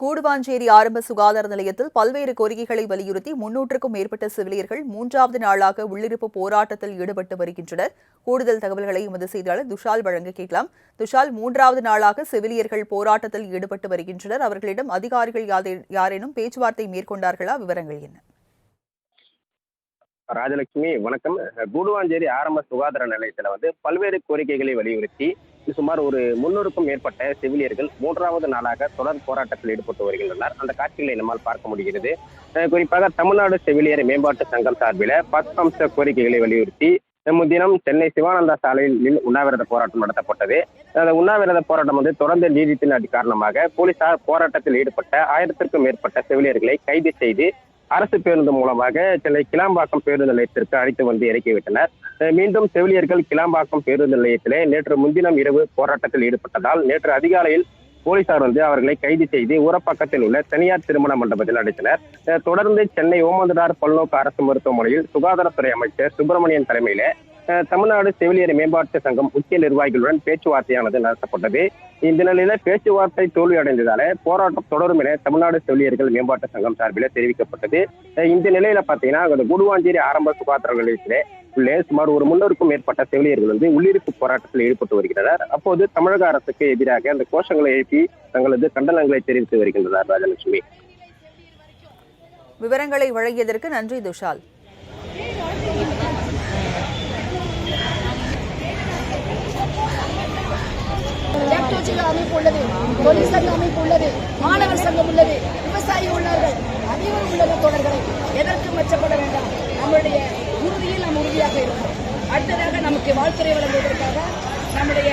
கூடுவாஞ்சேரி ஆரம்ப சுகாதார நிலையத்தில் பல்வேறு கோரிக்கைகளை வலியுறுத்தி முன்னூற்றுக்கும் மேற்பட்ட செவிலியர்கள் மூன்றாவது நாளாக உள்ளிருப்பு போராட்டத்தில் ஈடுபட்டு வருகின்றனர். கூடுதல் தகவல்களை எமது செய்தியாளர் துஷால் வழங்க கேட்கலாம். துஷால் மூன்றாவது நாளாக செவிலியர்கள் போராட்டத்தில் ஈடுபட்டு வருகின்றனர். அவர்களிடம் அதிகாரிகள் யாரேனும் பேச்சுவார்த்தை மேற்கொண்டார்களா? விவரங்கள் என்ன? ராஜலட்சுமி வணக்கம். கூடுவாஞ்சேரி ஆரம்ப சுகாதார நிலையத்தில் வந்து பல்வேறு கோரிக்கைகளை வலியுறுத்தி சுமார் ஒரு முன்னூறுக்கும் மேற்பட்ட செவிலியர்கள் மூன்றாவது நாளாக தொடர் போராட்டத்தில் ஈடுபட்டு வருகின்றனர். அந்த காட்சிகளை நம்மால் பார்க்க முடிகிறது. குறிப்பாக தமிழ்நாடு செவிலியர் மேம்பாட்டு சங்கம் சார்பில் பத்து அம்ச கோரிக்கைகளை வலியுறுத்தி முன்தினம் சென்னை சிவானந்தா சாலையில் உண்ணாவிரத போராட்டம் நடத்தப்பட்டது. அந்த உண்ணாவிரத போராட்டம் வந்து தொடர்ந்து நீடித்தின் காரணமாக போலீசார் போராட்டத்தில் ஈடுபட்ட ஆயிரத்திற்கும் மேற்பட்ட செவிலியர்களை கைது செய்து அரசு பேருந்து மூலமாக சென்னை கிளாம்பாக்கம் பேருந்து நிலையத்திற்கு அழைத்து வந்து இறக்கிவிட்டனர். மீண்டும் செவிலியர்கள் கிளாம்பாக்கம் பேருந்து நிலையத்திலே நேற்று முன்தினம் இரவு போராட்டத்தில் ஈடுபட்டதால் நேற்று அதிகாலையில் போலீசார் வந்து அவர்களை கைது செய்து ஊரப்பாக்கத்தில் உள்ள தனியார் திருமண மண்டபத்தில் அடைத்தனர். தொடர்ந்து சென்னை ஓமந்தடார் பல்நோக்கு அரசு மருத்துவமனையில் சுகாதாரத்துறை அமைச்சர் சுப்பிரமணியன் தலைமையில தமிழ்நாடு செவிலியர் மேம்பாட்டு சங்கம் முக்கிய நிர்வாகிகளுடன் பேச்சுவார்த்தையானது நடத்தப்பட்டது. இந்த நிலையில பேச்சுவார்த்தை தோல்வியடைந்ததால போராட்டம் தொடரும் என தமிழ்நாடு செவிலியர்கள் மேம்பாட்டு சங்கம் சார்பில் தெரிவிக்கப்பட்டது. இந்த நிலையில பாத்தீங்கன்னா அந்த குடுவாஞ்சேரி ஆரம்ப சுகாதார நிலையத்திலே உள்ளே சுமார் ஒரு முன்னூறுக்கும் மேற்பட்ட செவிலியர்கள் வந்து உள்ளிருப்பு போராட்டத்தில் ஈடுபட்டு வருகின்றனர் அப்போது தமிழக அரசுக்கு எதிராக அந்த கோஷங்களை எழுப்பி தங்களது கண்டனங்களை தெரிவித்து வருகின்றனர் ராஜலட்சுமி. விவரங்களை வழங்கியதற்கு நன்றி துஷால். அமைப்பு உள்ளது. தொழில் சங்க அமைப்பு உள்ளது. மாணவர் சங்கம் உள்ளது. உறுதியாக இருக்கும். அடுத்ததாக நமக்கு வாழ்த்துறை வழங்குவதற்காக நம்முடைய